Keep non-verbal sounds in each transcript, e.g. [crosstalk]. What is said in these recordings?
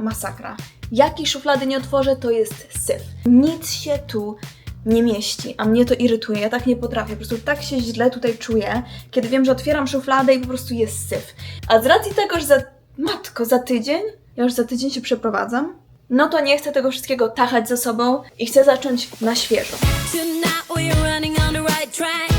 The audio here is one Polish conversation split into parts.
masakra. Jakiej szuflady nie otworzę, to jest syf. Nic się tu nie mieści, a mnie to irytuje. Ja tak nie potrafię, po prostu tak się źle tutaj czuję, kiedy wiem, że otwieram szufladę i po prostu jest syf. A z racji tego, że za... Matko, za tydzień? Ja już za tydzień się przeprowadzam. No to nie chcę tego wszystkiego tachać za sobą i chcę zacząć na świeżo. Tonight we're running on the right track.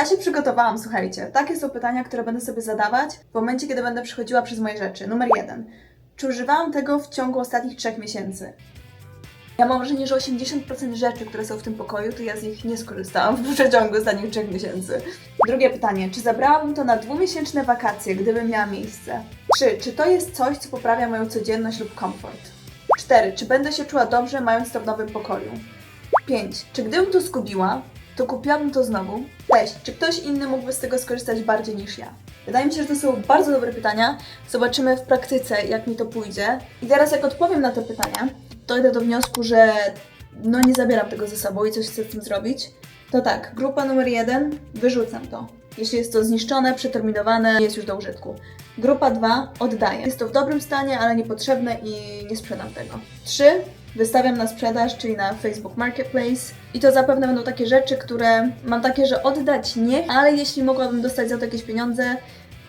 Ja się przygotowałam, słuchajcie. Takie są pytania, które będę sobie zadawać w momencie, kiedy będę przechodziła przez moje rzeczy. Numer jeden. Czy używałam tego w ciągu ostatnich trzech miesięcy? Ja mam wrażenie, że 80% rzeczy, które są w tym pokoju, to ja z nich nie skorzystałam w przeciągu ostatnich trzech miesięcy. Drugie pytanie. Czy zabrałabym to na dwumiesięczne wakacje, gdybym miała miejsce? Trzy. Czy to jest coś, co poprawia moją codzienność lub komfort? Cztery. Czy będę się czuła dobrze, mając to w nowym pokoju? 5. Czy gdybym to zgubiła, to kupiłabym to znowu? 6. Czy ktoś inny mógłby z tego skorzystać bardziej niż ja? Wydaje mi się, że to są bardzo dobre pytania. Zobaczymy w praktyce, jak mi to pójdzie. I teraz, jak odpowiem na te pytania, dojdę do wniosku, że no nie zabieram tego ze sobą i coś chcę z tym zrobić. To tak, grupa numer jeden, wyrzucam to. Jeśli jest to zniszczone, przeterminowane, jest już do użytku. Grupa 2 oddaję. Jest to w dobrym stanie, ale niepotrzebne i nie sprzedam tego. 3 wystawiam na sprzedaż, czyli na Facebook Marketplace. I to zapewne będą takie rzeczy, które mam takie, że oddać nie, ale jeśli mogłabym dostać za to jakieś pieniądze,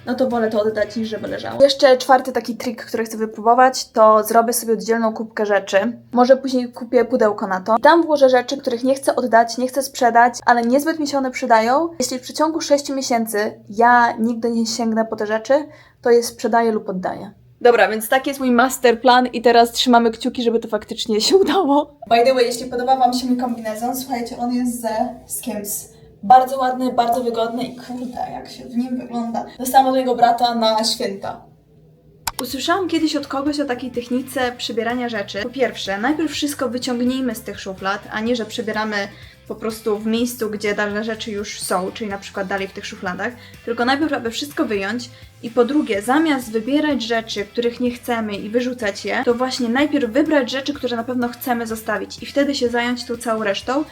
no to wolę to oddać niż żeby leżało. Jeszcze czwarty taki trik, który chcę wypróbować, to zrobię sobie oddzielną kubkę rzeczy. Może później kupię pudełko na to. I tam włożę rzeczy, których nie chcę oddać, nie chcę sprzedać, ale niezbyt mi się one przydają. Jeśli w przeciągu 6 miesięcy ja nigdy nie sięgnę po te rzeczy, to je sprzedaję lub oddaję. Dobra, więc taki jest mój master plan i teraz trzymamy kciuki, żeby to faktycznie się udało. By the way, jeśli podoba Wam się mój kombinezon, słuchajcie, on jest ze Skims. Bardzo ładny, bardzo wygodny i kurde, jak się w nim wygląda. Dostałam od mojego brata na święta. Usłyszałam kiedyś od kogoś o takiej technice przybierania rzeczy. Po pierwsze, najpierw wszystko wyciągnijmy z tych szuflad, a nie, że przybieramy po prostu w miejscu, gdzie dane rzeczy już są, czyli na przykład dalej w tych szufladach, tylko najpierw, aby wszystko wyjąć i po drugie, zamiast wybierać rzeczy, których nie chcemy i wyrzucać je, to właśnie najpierw wybrać rzeczy, które na pewno chcemy zostawić i wtedy się zająć tą całą resztą,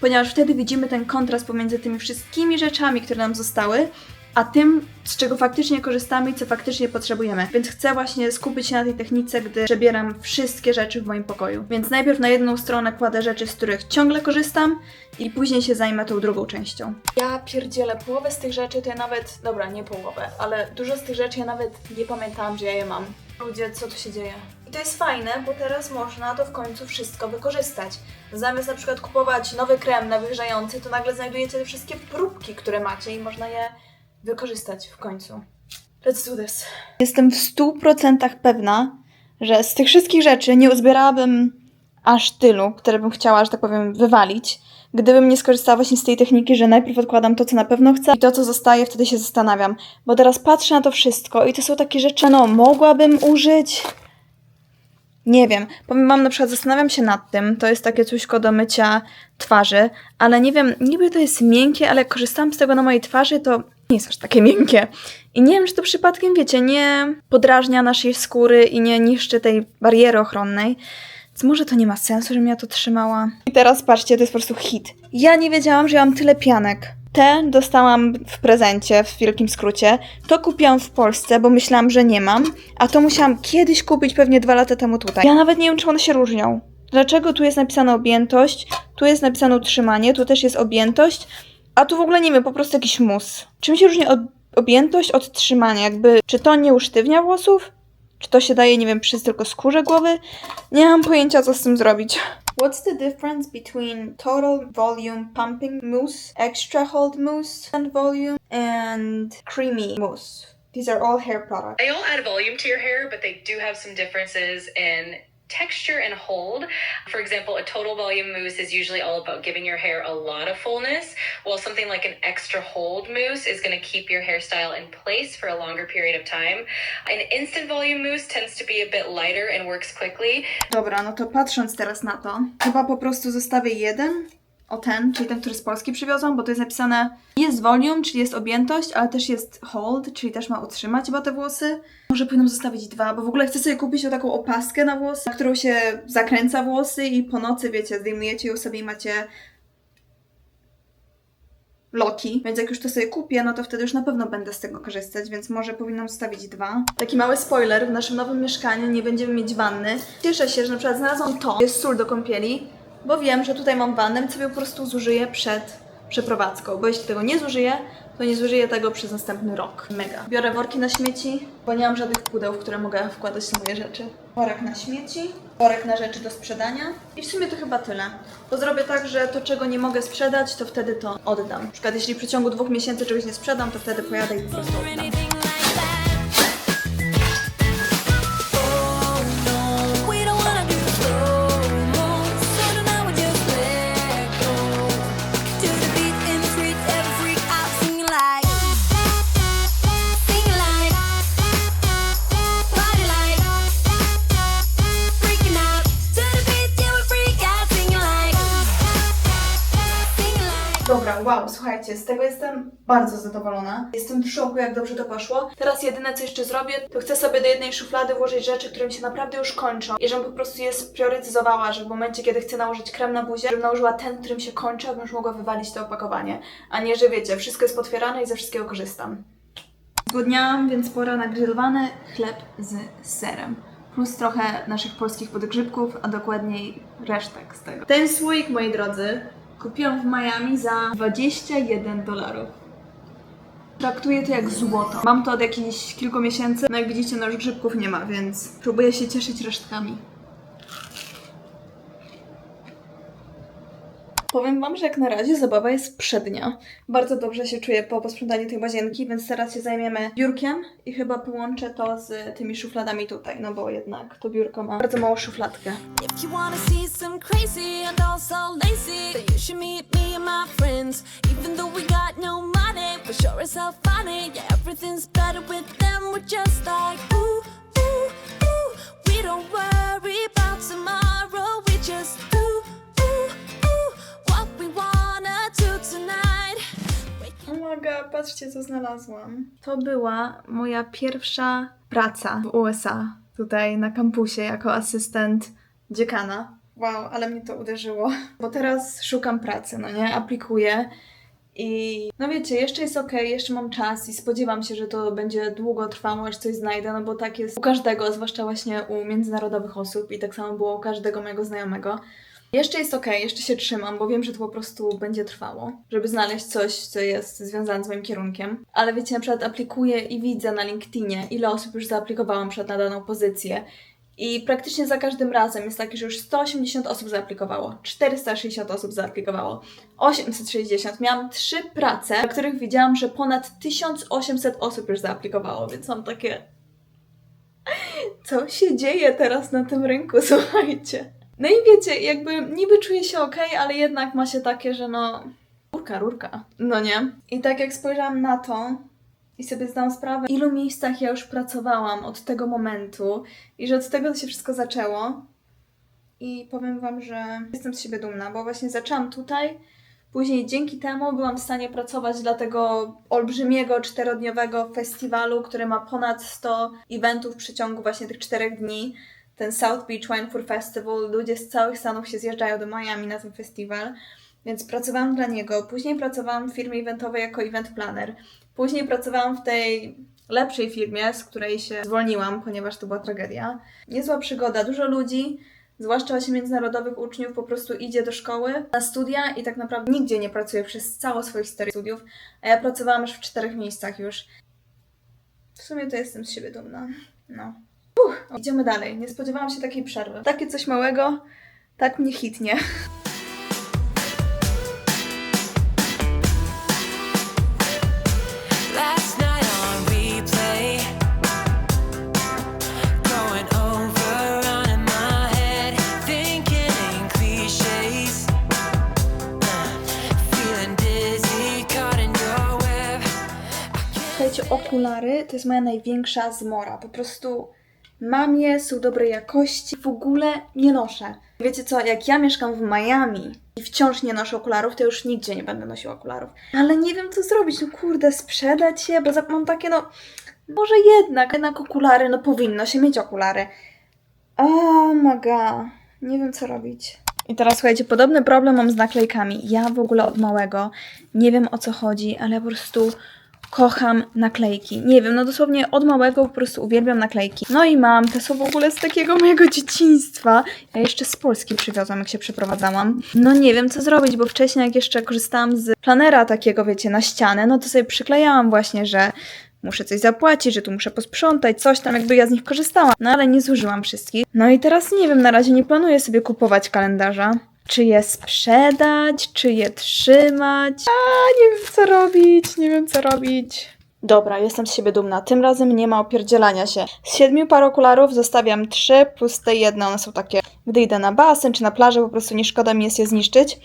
ponieważ wtedy widzimy ten kontrast pomiędzy tymi wszystkimi rzeczami, które nam zostały, a tym, z czego faktycznie korzystamy i co faktycznie potrzebujemy. Więc chcę właśnie skupić się na tej technice, gdy przebieram wszystkie rzeczy w moim pokoju. Więc najpierw na jedną stronę kładę rzeczy, z których ciągle korzystam i później się zajmę tą drugą częścią. Ja pierdzielę, połowę z tych rzeczy to ja nawet, dobra, nie połowę, ale dużo z tych rzeczy ja nawet nie pamiętałam, że ja je mam. Ludzie, co tu się dzieje? I to jest fajne, bo teraz można to w końcu wszystko wykorzystać. Zamiast na przykład kupować nowy krem nawilżający, to nagle znajdujecie te wszystkie próbki, które macie i można je wykorzystać w końcu. Let's do this. Jestem w 100% pewna, że z tych wszystkich rzeczy nie uzbierałabym aż tylu, które bym chciała, że tak powiem, wywalić, gdybym nie skorzystała właśnie z tej techniki, że najpierw odkładam to, co na pewno chcę i to, co zostaje, wtedy się zastanawiam. Bo teraz patrzę na to wszystko i to są takie rzeczy, no, mogłabym użyć, nie wiem. Powiem wam, na przykład zastanawiam się nad tym. To jest takie cuśko do mycia twarzy, ale nie wiem, niby to jest miękkie, ale korzystałam z tego na mojej twarzy, to nie jest aż takie miękkie. I nie wiem, czy to przypadkiem, wiecie, nie podrażnia naszej skóry i nie niszczy tej bariery ochronnej. Więc może to nie ma sensu, żebym ja to trzymała. I teraz patrzcie, to jest po prostu hit. Ja nie wiedziałam, że ja mam tyle pianek. Te dostałam w prezencie, w wielkim skrócie. To kupiłam w Polsce, bo myślałam, że nie mam. A to musiałam kiedyś kupić, pewnie dwa lata temu tutaj. Ja nawet nie wiem, czy one się różnią. Dlaczego tu jest napisana objętość, tu jest napisane utrzymanie, tu też jest objętość, a tu w ogóle nie wiem, po prostu jakiś mus. Czym się różni od, objętość od trzymania? Jakby, czy to nie usztywnia włosów? Czy to się daje, nie wiem, przez tylko skórze głowy? Nie mam pojęcia, co z tym zrobić. What's the difference between total volume pumping mousse, extra hold mousse and volume, and creamy mousse? These are all hair products. They all add volume to your hair, but they do have some differences in texture and hold. For example, a total volume mousse is usually all about giving your hair a lot of fullness, while something like an extra hold mousse is going to keep your hairstyle in place for a longer period of time. An instant volume mousse tends to be a bit lighter and works quickly. Dobra, no to patrząc teraz na to, chyba po prostu zostawię jeden o ten, czyli ten, który z Polski przywiozłam, bo to jest napisane jest volume, czyli jest objętość, ale też jest hold, czyli też ma utrzymać chyba te włosy. Może powinnam zostawić dwa, bo w ogóle chcę sobie kupić taką opaskę na włosy, na którą się zakręca włosy i po nocy, wiecie, zdejmujecie ją sobie i macie loki, więc jak już to sobie kupię, no to wtedy już na pewno będę z tego korzystać, więc może powinnam zostawić dwa. Taki mały spoiler, w naszym nowym mieszkaniu nie będziemy mieć wanny. Cieszę się, że na przykład znalazłam to, jest sól do kąpieli, bo wiem, że tutaj mam wannę, sobie po prostu zużyję przed przeprowadzką, bo jeśli tego nie zużyję, to nie zużyję tego przez następny rok. Mega. Biorę worki na śmieci, bo nie mam żadnych pudeł, w które mogę wkładać moje rzeczy. Worek na śmieci, worek na rzeczy do sprzedania i w sumie to chyba tyle. Bo zrobię tak, że to czego nie mogę sprzedać, to wtedy to oddam. Na przykład jeśli w przeciągu dwóch miesięcy czegoś nie sprzedam, to wtedy pojadę i po prostu oddam. Z tego jestem bardzo zadowolona. Jestem w szoku, jak dobrze to poszło. Teraz jedyne, co jeszcze zrobię, to chcę sobie do jednej szuflady włożyć rzeczy, które mi się naprawdę już kończą. I żebym po prostu je spriorytetyzowała, że w momencie, kiedy chcę nałożyć krem na buzię, żebym nałożyła ten, którym się kończy, abym już mogła wywalić to opakowanie. A nie, że wiecie, wszystko jest potwierane i ze wszystkiego korzystam. Zgłodniałam, więc pora na grillowany chleb z serem. Plus trochę naszych polskich podgrzybków, a dokładniej resztek z tego. Ten słoik, moi drodzy, kupiłam w Miami za 21 dolarów. Traktuję to jak złoto. Mam to od jakichś kilku miesięcy, no jak widzicie, no już grzybków nie ma, więc próbuję się cieszyć resztkami. Powiem Wam, że jak na razie zabawa jest przednia. Bardzo dobrze się czuję po posprzątaniu tej łazienki, więc teraz się zajmiemy biurkiem i chyba połączę to z tymi szufladami tutaj, no bo jednak to biurko ma bardzo małą szufladkę. If you wanna see some crazy Uwaga, patrzcie co znalazłam. To była moja pierwsza praca w USA, tutaj na kampusie, jako asystent dziekana. Wow, ale mnie to uderzyło, bo teraz szukam pracy, no nie? Aplikuję i no wiecie, jeszcze jest ok, jeszcze mam czas i spodziewam się, że to będzie długo trwało, aż coś znajdę, no bo tak jest u każdego, zwłaszcza właśnie u międzynarodowych osób i tak samo było u każdego mojego znajomego. Jeszcze jest ok, jeszcze się trzymam, bo wiem, że to po prostu będzie trwało, żeby znaleźć coś, co jest związane z moim kierunkiem. Ale wiecie, na przykład aplikuję i widzę na LinkedInie, ile osób już zaaplikowało na na daną pozycję. I praktycznie za każdym razem jest takie, że już 180 osób zaaplikowało, 460 osób zaaplikowało, 860. Miałam trzy prace, na których widziałam, że ponad 1800 osób już zaaplikowało, więc mam takie. [laughs] Co się dzieje teraz na tym rynku, [laughs] słuchajcie? No i wiecie, jakby niby czuję się ok, ale jednak ma się takie, że no. Rurka, rurka. No nie? I tak jak spojrzałam na to i sobie zdałam sprawę, w ilu miejscach ja już pracowałam od tego momentu i że od tego to się wszystko zaczęło. I powiem Wam, że jestem z siebie dumna, bo właśnie zaczęłam tutaj. Później dzięki temu byłam w stanie pracować dla tego olbrzymiego czterodniowego festiwalu, który ma ponad 100 eventów w przeciągu właśnie tych czterech dni ten South Beach Wine Food Festival. Ludzie z całych Stanów się zjeżdżają do Miami na ten festiwal, więc pracowałam dla niego. Później pracowałam w firmie eventowej jako event planner. Później pracowałam w tej lepszej firmie, z której się zwolniłam, ponieważ to była tragedia. Niezła przygoda, dużo ludzi, zwłaszcza właśnie międzynarodowych uczniów, po prostu idzie do szkoły na studia i tak naprawdę nigdzie nie pracuje przez całą swoją historię studiów, a ja pracowałam już w czterech miejscach już. W sumie to jestem z siebie dumna. No. Idziemy dalej. Nie spodziewałam się takiej przerwy. Takie coś małego, tak mnie hitnie. Okulary to jest moja największa zmora. Po prostu mam je, są dobrej jakości, w ogóle nie noszę. Wiecie co, jak ja mieszkam w Miami i wciąż nie noszę okularów, to już nigdzie nie będę nosiła okularów. Ale nie wiem co zrobić, no kurde, sprzedać je, bo mam takie no... Może jednak, jednak okulary, no powinno się mieć okulary. Oh my god, nie wiem co robić. I teraz słuchajcie, podobny problem mam z naklejkami. Ja w ogóle od małego nie wiem o co chodzi, ale po prostu kocham naklejki. Nie wiem, no dosłownie od małego po prostu uwielbiam naklejki. No i mam, te są w ogóle z takiego mojego dzieciństwa. Ja jeszcze z Polski przywiozłam, jak się przeprowadzałam. No nie wiem, co zrobić, bo wcześniej jak jeszcze korzystałam z planera takiego, wiecie, na ścianę, no to sobie przyklejałam właśnie, że muszę coś zapłacić, że tu muszę posprzątać, coś tam, jakby ja z nich korzystałam. No ale nie zużyłam wszystkich. No i teraz nie wiem, na razie nie planuję sobie kupować kalendarza. Czy je sprzedać, czy je trzymać? A, nie wiem co robić, nie wiem co robić. Dobra, jestem z siebie dumna. Tym razem nie ma opierdzielania się. Z siedmiu par okularów zostawiam trzy plus te jedne, one są takie, gdy idę na basen czy na plażę, po prostu nie szkoda mi jest je zniszczyć.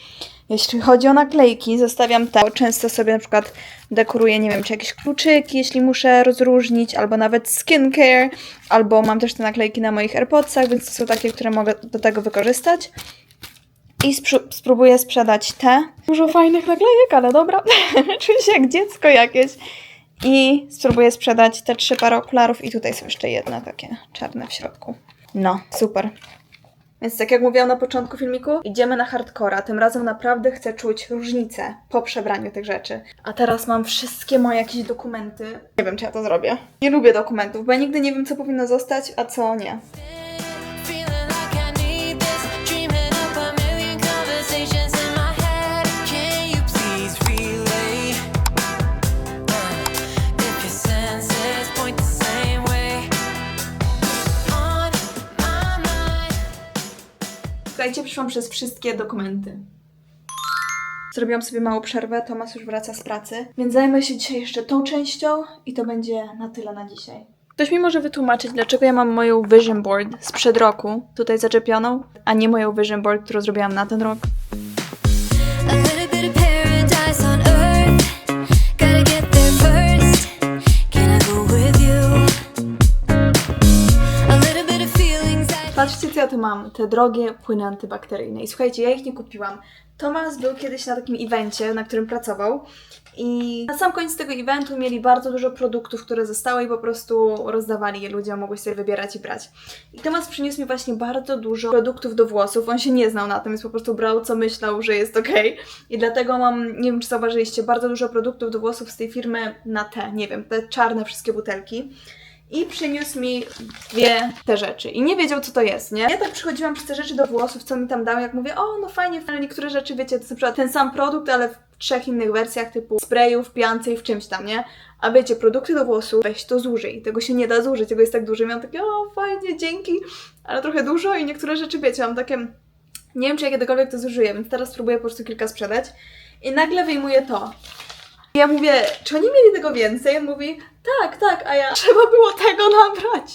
Jeśli chodzi o naklejki, zostawiam te. Często sobie na przykład dekoruję, nie wiem, czy jakieś kluczyki, jeśli muszę rozróżnić, albo nawet skincare, albo mam też te naklejki na moich AirPodsach, więc to są takie, które mogę do tego wykorzystać. I spróbuję sprzedać te. Dużo fajnych naklejek, ale dobra. [laughs] Czuję się jak dziecko jakieś. I spróbuję sprzedać te trzy pary okularów i tutaj są jeszcze jedne takie czarne w środku. No, super. Więc tak jak mówiłam na początku filmiku, idziemy na hardcora. Tym razem naprawdę chcę czuć różnicę po przebraniu tych rzeczy. A teraz mam wszystkie moje jakieś dokumenty. Nie wiem, czy ja to zrobię. Nie lubię dokumentów, bo ja nigdy nie wiem, co powinno zostać, a co nie. Słuchajcie, przyszłam przez wszystkie dokumenty. Zrobiłam sobie małą przerwę, Tomas już wraca z pracy, więc zajmę się dzisiaj jeszcze tą częścią i to będzie na tyle na dzisiaj. Ktoś mi może wytłumaczyć, dlaczego ja mam moją vision board sprzed roku tutaj zaczepioną, a nie moją vision board, którą zrobiłam na ten rok? Mam. Te drogie płyny antybakteryjne. I słuchajcie, ja ich nie kupiłam. Tomas był kiedyś na takim evencie, na którym pracował. I na sam koniec tego eventu mieli bardzo dużo produktów, które zostały i po prostu rozdawali je ludziom, mogłeś sobie wybierać i brać. I Tomas przyniósł mi właśnie bardzo dużo produktów do włosów. On się nie znał na tym, więc po prostu brał, co myślał, że jest okej. I dlatego mam, nie wiem czy zauważyliście, bardzo dużo produktów do włosów z tej firmy na te, nie wiem, te czarne wszystkie butelki i przyniósł mi dwie te rzeczy. I nie wiedział, co to jest, nie? Ja tak przychodziłam przez te rzeczy do włosów, co mi tam dał, jak mówię, o, no fajnie, fajnie, niektóre rzeczy, wiecie, to jest na przykład ten sam produkt, ale w trzech innych wersjach, typu sprayu, w piance i w czymś tam, nie? A wiecie, produkty do włosów, weź to zużyj. Tego się nie da zużyć, tego jest tak dużo. I miałam takie, o, fajnie, dzięki, ale trochę dużo i niektóre rzeczy, wiecie, mam takie, nie wiem, czy ja kiedykolwiek to zużyję, więc teraz spróbuję po prostu kilka sprzedać. I nagle wyjmuję to. Ja mówię, czy oni mieli tego więcej? On mówi, tak, tak, a ja trzeba było tego nabrać.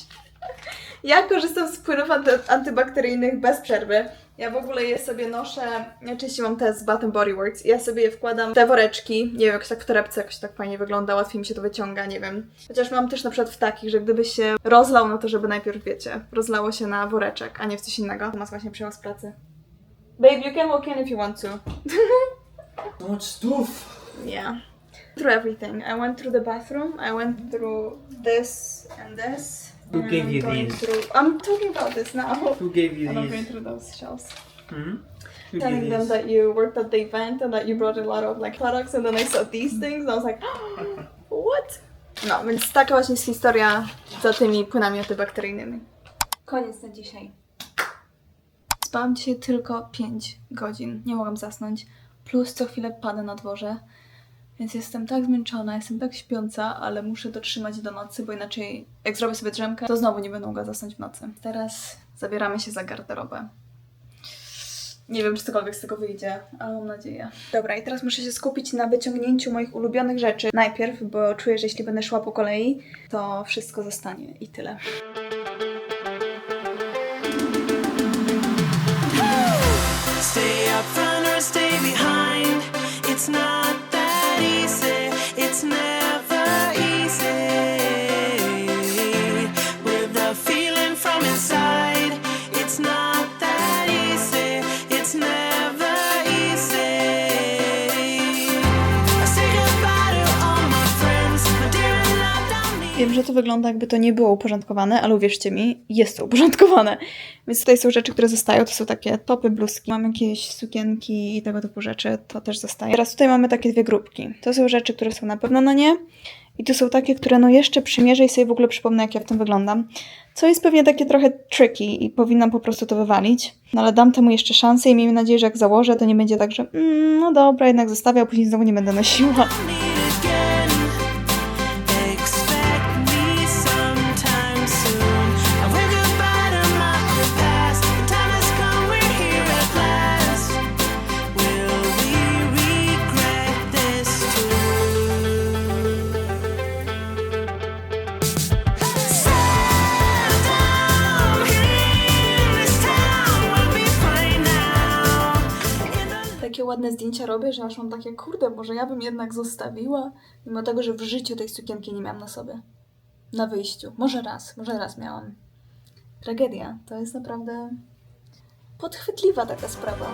Ja korzystam z płynów anty- antybakteryjnych bez przerwy. Ja w ogóle je sobie noszę, ja częściej mam te z Bath Body Works ja sobie je wkładam w te woreczki, nie wiem, jakoś tak w torebce jakoś tak fajnie wygląda, łatwiej mi się to wyciąga, nie wiem. Chociaż mam też na przykład w takich, że gdybyś się rozlał, no to żeby najpierw, wiecie, rozlało się na woreczek, a nie w coś innego. Tomas właśnie przyjął z pracy. Babe, you can walk in if you want to. [laughs] Much stuff. Yeah. Through everything. I went through the bathroom. I went through this and this. Who and gave I'm you going these? Through, I'm talking about this now. Who gave you And [laughs] I'm going these? through those shelves. Hmm? Who Telling them these? that you worked at the event and that you brought a lot of like products and then I saw these things and I was like, [gasps] [laughs] what? No, więc taka właśnie jest historia za tymi płynami antybakteryjnymi. Koniec na dzisiaj. Spałam dzisiaj tylko 5 godzin. Nie mogłam zasnąć. Plus co chwilę pada na dworze. Więc jestem tak zmęczona, jestem tak śpiąca, ale muszę dotrzymać do nocy, bo inaczej jak zrobię sobie drzemkę, to znowu nie będę mogła zasnąć w nocy. Teraz zabieramy się za garderobę. Nie wiem, czy cokolwiek z tego wyjdzie, ale mam nadzieję. Dobra, i teraz muszę się skupić na wyciągnięciu moich ulubionych rzeczy najpierw, bo czuję, że jeśli będę szła po kolei, to wszystko zostanie i tyle. Wiem, że to wygląda jakby to nie było uporządkowane, ale uwierzcie mi, jest to uporządkowane. Więc tutaj są rzeczy, które zostają, to są takie topy, bluzki. Mam jakieś sukienki i tego typu rzeczy, to też zostaje. Teraz tutaj mamy takie dwie grupki. To są rzeczy, które są na pewno na nie. I tu są takie, które no jeszcze przymierzę i sobie w ogóle przypomnę, jak ja w tym wyglądam. Co jest pewnie takie trochę tricky i powinnam po prostu to wywalić. No ale dam temu jeszcze szansę i miejmy nadzieję, że jak założę, to nie będzie tak, że mm, no dobra, jednak zostawię, a później znowu nie będę nosiła. Zdjęcia robię, że aż mam takie, kurde, może ja bym jednak zostawiła, mimo tego, że w życiu tej sukienki nie miałam na sobie. Na wyjściu. Może raz, może raz miałam. Tragedia. To jest naprawdę podchwytliwa taka sprawa.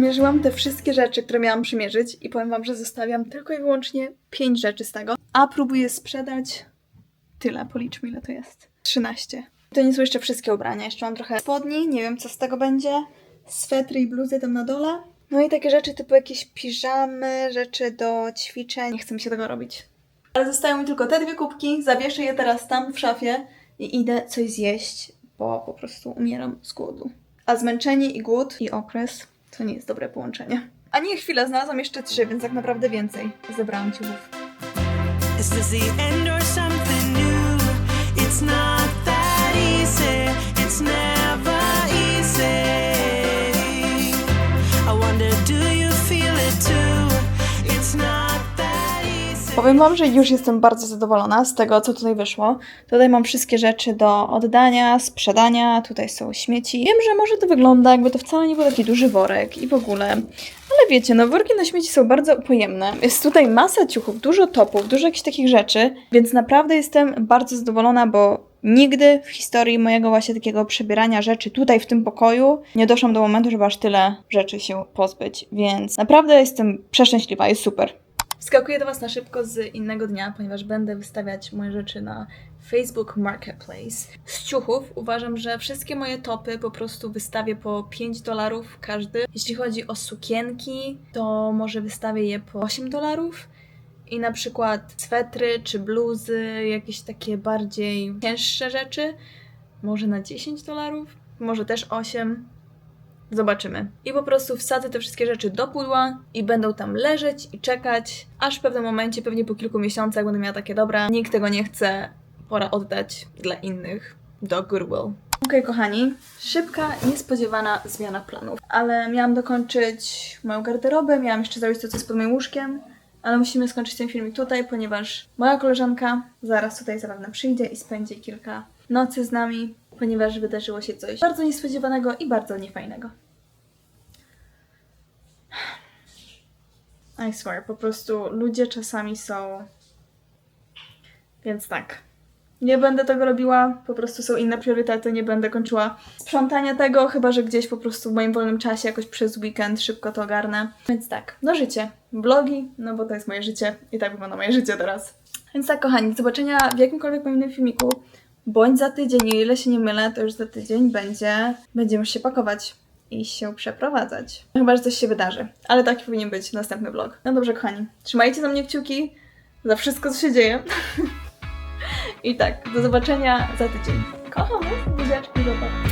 Przymierzyłam te wszystkie rzeczy, które miałam przymierzyć i powiem wam, że zostawiam tylko i wyłącznie 5 rzeczy z tego, a próbuję sprzedać tyle, policzmy ile to jest. 13. To nie są jeszcze wszystkie ubrania, jeszcze mam trochę spodni, nie wiem co z tego będzie, swetry i bluzy tam na dole. No i takie rzeczy typu jakieś piżamy, rzeczy do ćwiczeń, nie chce mi się tego robić. Ale zostają mi tylko te dwie kubki, zawieszę je teraz tam w szafie i idę coś zjeść, bo po prostu umieram z głodu. A zmęczenie i głód i okres to nie jest dobre połączenie. A nie, chwila, znalazłam jeszcze trzy, więc tak naprawdę więcej. Zebrałam ciuchów. Is this the end or something new? It's not Powiem Wam, że już jestem bardzo zadowolona z tego, co tutaj wyszło. Tutaj mam wszystkie rzeczy do oddania, sprzedania, tutaj są śmieci. Wiem, że może to wygląda, jakby to wcale nie był taki duży worek i w ogóle. Ale wiecie, no worki na śmieci są bardzo pojemne. Jest tutaj masa ciuchów, dużo topów, dużo jakichś takich rzeczy, więc naprawdę jestem bardzo zadowolona, bo nigdy w historii mojego właśnie takiego przebierania rzeczy tutaj w tym pokoju nie doszłam do momentu, żeby aż tyle rzeczy się pozbyć, więc naprawdę jestem przeszczęśliwa, jest super. Wskakuję do Was na szybko z innego dnia, ponieważ będę wystawiać moje rzeczy na Facebook Marketplace. Z ciuchów uważam, że wszystkie moje topy po prostu wystawię po 5 dolarów każdy. Jeśli chodzi o sukienki, to może wystawię je po 8 dolarów. I na przykład swetry czy bluzy, jakieś takie bardziej cięższe rzeczy, może na 10 dolarów, może też 8. Zobaczymy. I po prostu wsadzę te wszystkie rzeczy do pudła i będą tam leżeć i czekać, aż w pewnym momencie, pewnie po kilku miesiącach będę miała takie dobra, nikt tego nie chce, pora oddać dla innych do Goodwill. Okej, kochani, szybka, niespodziewana zmiana planów. Ale miałam dokończyć moją garderobę, miałam jeszcze zrobić to, co jest pod moim łóżkiem, ale musimy skończyć ten filmik tutaj, ponieważ moja koleżanka zaraz tutaj zapewne przyjdzie i spędzi kilka nocy z nami, ponieważ wydarzyło się coś bardzo niespodziewanego i bardzo niefajnego. I swear, po prostu ludzie czasami są. Więc tak. Nie będę tego robiła, po prostu są inne priorytety, nie będę kończyła sprzątania tego, chyba że gdzieś po prostu w moim wolnym czasie, jakoś przez weekend szybko to ogarnę. Więc tak, no życie, vlogi, no bo to jest moje życie i tak wygląda moje życie teraz. Więc tak, kochani, do zobaczenia w jakimkolwiek moim filmiku, bądź za tydzień, o ile się nie mylę, to już za tydzień będzie, będziemy się pakować i się przeprowadzać. Chyba, że coś się wydarzy, ale taki powinien być następny vlog. No dobrze, kochani, trzymajcie za mnie kciuki, za wszystko, co się dzieje. [laughs] I tak, do zobaczenia za tydzień. Kocham was, buziaczki, do